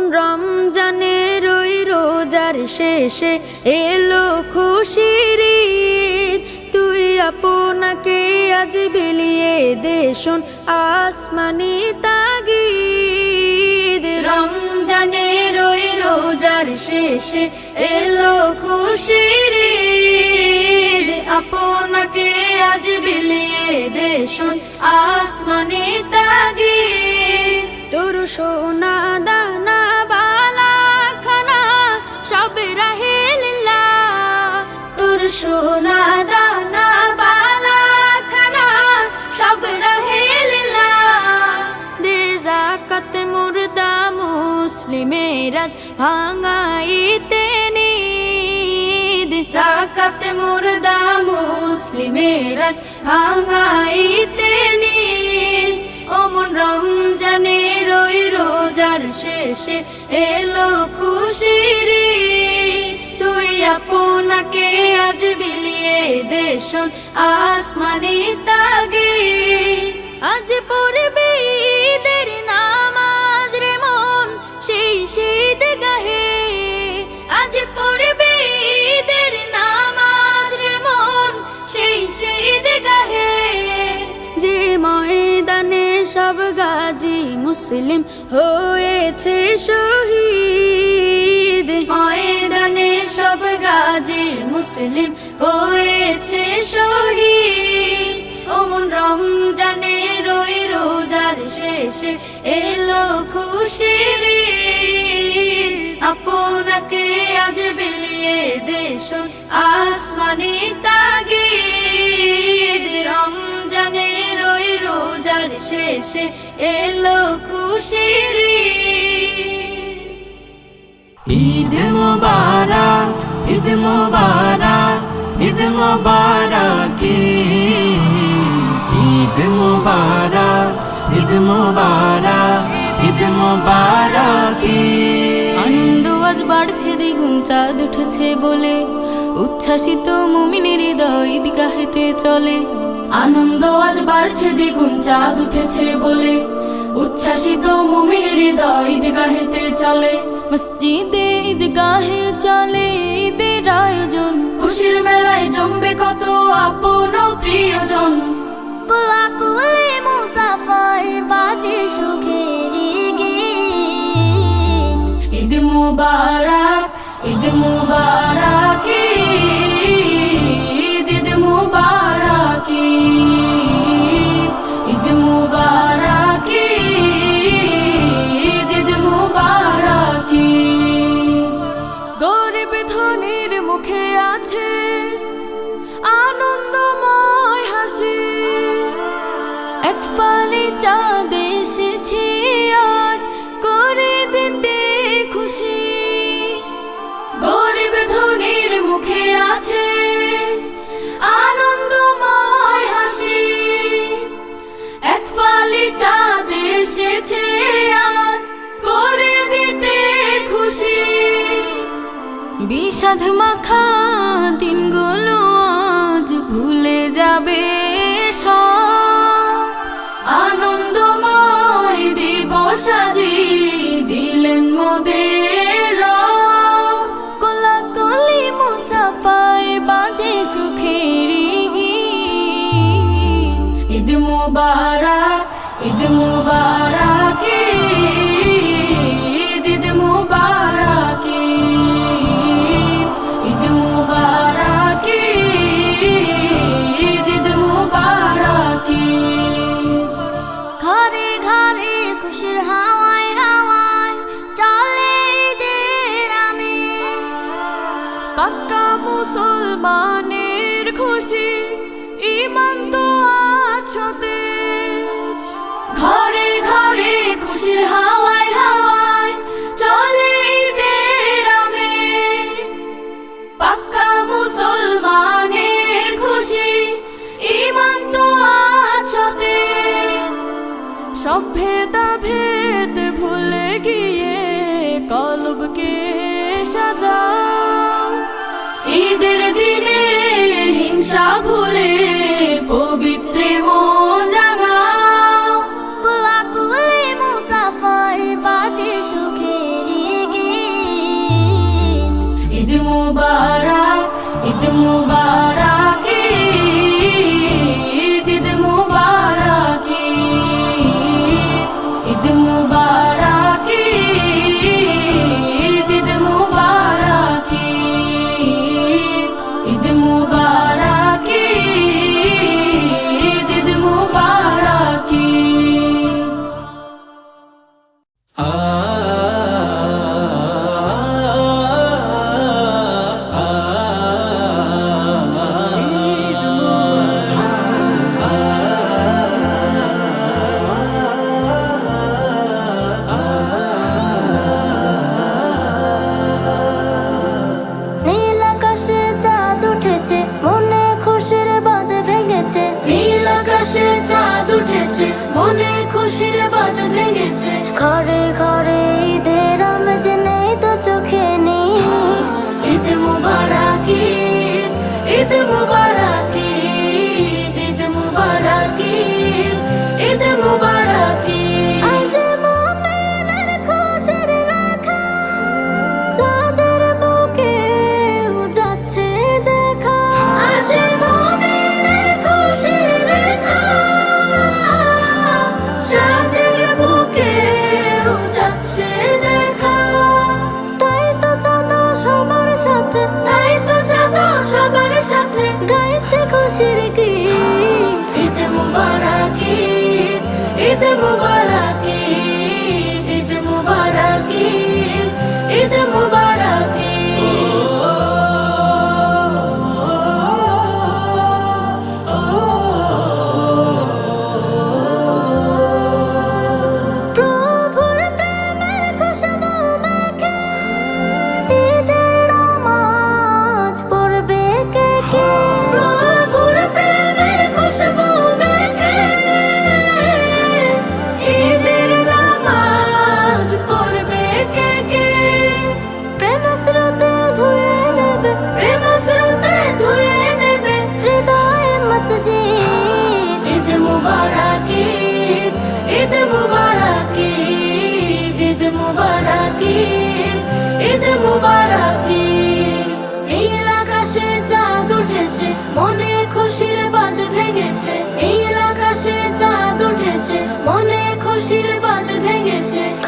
মন রমজানের ওই রোজার শেষে এলো খুশির। তুই আপনাকে আজ বিলিয়ে দেশন আসমানি তাগিদ রমজানের ওই রোজার শেষে এলো খুশির। আপনাকে আজ বিলিয়ে দেশন আসমানি তাগিদ তোর সোনা সোনা দানা, বালা জাকাত মুর্দা মুসলিমেরাজ ভাঙাইতে নিদ। জাকাত মুর্দা মুসলিমেরাজ ভাঙাইতে নিদ। ওমন রোজার শেষে এলো খুশির আপনাকে আজ বিলিয়ে দেশন আসমানি তাগি। আজ পড়বে ঈদের নামাজ রে মন, সেই শীত গাহে। আজ পড়বে ঈদের নামাজ রে মন, সেই শীত গাহে। যে ময়দানে সব গাজী মুসলিম হয়েছে শহীদ। ময়দানে সব গাজী মুসলিম হয়েছে শহীদ। ওমন রমজানে রই রোজার শেষে এলো খুশির। আপনাকে আজ বিলিয়ে দেশ আসমানি তাগিদ। রমজানের ওই রোজার শেষে এলো খুশির ঈদ। ঈদ মুবারক ঈদ মুবারক ঈদ মুবারক ঈদ মুবারক ঈদ মুবারক ঈদ মুবারক। আনন্দ আজ বাড়ছে দ্বিগুণ চাঁদ উঠেছে বলে। উচ্ছ্বাসিত মুমিনের হৃদয় ঈদগাহেতে চলে। আনন্দ আজ বাড়ছে দ্বিগুণ চাঁদ উঠেছে বলে। উচ্ছ্বাসিত মুমিন হৃদয় ঈদগাহেতে চলে। মসজিদে ঈদগাহে চলে ঈদের আয়োজন। খুশির মেলায় জমবে কত আপন প্রিয়জন। কোলাকুলি বাজে সুখের ঈদ মুবারক ঈদ মুবারক। বিষাদ মাখা দিনগুলো আজ ভুলে যাবে আনন্দময় দিবস দিলেন বাজে সুখের ঈদ মুবারক ঈদ মুবারক। মুসলমানের খুশি ইমান তো আছতে ঘরে ঘরে খুশির হাওয়ায় হাওয়ায় চলে ঈদের পাক্কা মুসলমানের খুশি ইমান তো আছতে সব ভেদা ভেদ ভুলে গিয়ে কলবকে সাজাও হিংসা ভুলে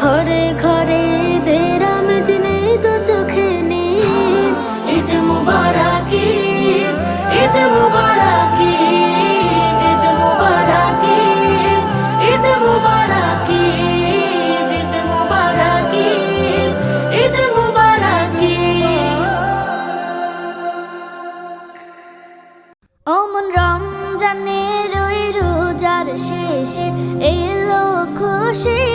ঘরে ঘরে দেরাম জিনে দো চোখে নীল। ঈদ মুবারক ঈদ মুবারক ঈদ মুবারক ঈদ মুবারক ঈদ মুবারক ঈদ মুবারক। ও মন রমজানের ওই রোজার শেষে এলো খুশি।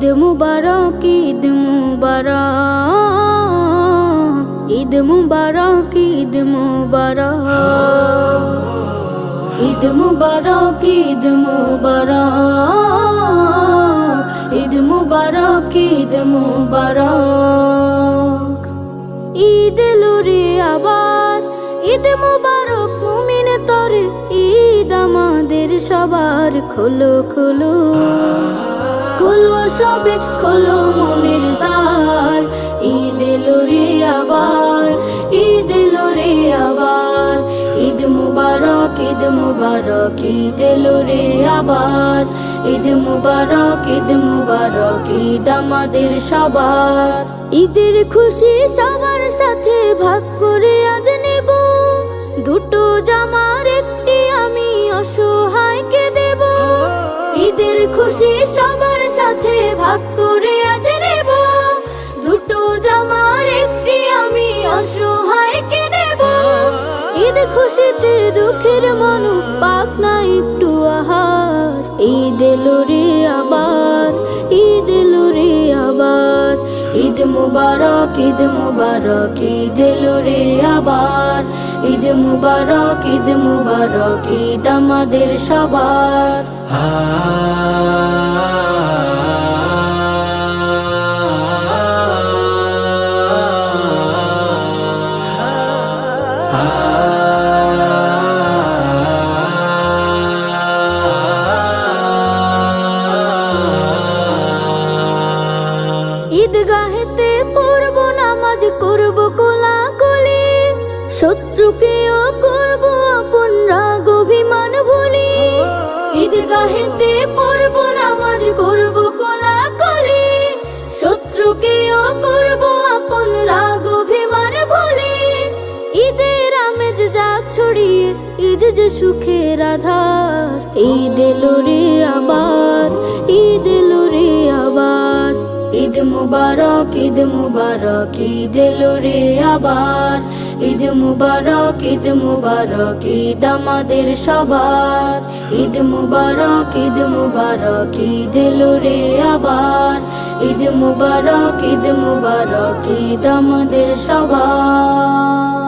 ঈদ মুবারক ঈদ মুবারক ঈদ মুবারক ঈদ মুবারক ঈদ মুবারক ঈদ মুবারক ঈদ মুবারক ঈদ মুবারক। ঈদ এলো রে আবার, ঈদ মুবারক মুমিন তরে, ঈদ আমাদের সবার খোলো খোলো সবে খোলো মনের দ্বার। ঈদ এলো রে আবার, ঈদ এলো রে আবার। ঈদ মুবারক ঈদ মুবারক, ঈদ এলো রে আবার। ঈদ মুবারক ঈদ মুবারক, ঈদ আমাদের সবার। ঈদের খুশি সবার সাথে ভাগ করে আজ নেব। দুটো জামার একটি ভাগ করে আজ নেব। দুটো জামার একটি আমি অসহায়কে দেব। ঈদ খুশিতে দুঃখের মানু পাক না, একটু আহার। ঈদ এলো রে আবার, ঈদ এলো রে আবার। ঈদ মুবারক ঈদ মুবারক, ঈদ এলো রে আবার। ঈদ মুবারক ঈদ মুবারক, ঈদ আমাদের সবার। ঈদগাহেতে নামাজ করব কোলাকুলি। শত্রুকেও করব আপন রাগ অভিমান ভুলি। ঈদগাহেতে পড়ব নামাজ করব কোলাকুলি। শত্রুকেও করব আপন রাগ অভিমান ভুলি। ঈদের আমেজ যাক ছড়িয়ে, ঈদ যে সুখের আধার। ঈদ এলো আবার। ঈদ মুবারক ঈদ মুবারক, ঈদ এলো রে আবার। ঈদ মুবারক ঈদ মুবারক, ঈদ আমাদের সবার। ঈদ মুবারক ঈদ মুবারক, ঈদ এলো রে আবার। ঈদ মুবারক ঈদ মুবারক, ঈদ আমাদের সবার।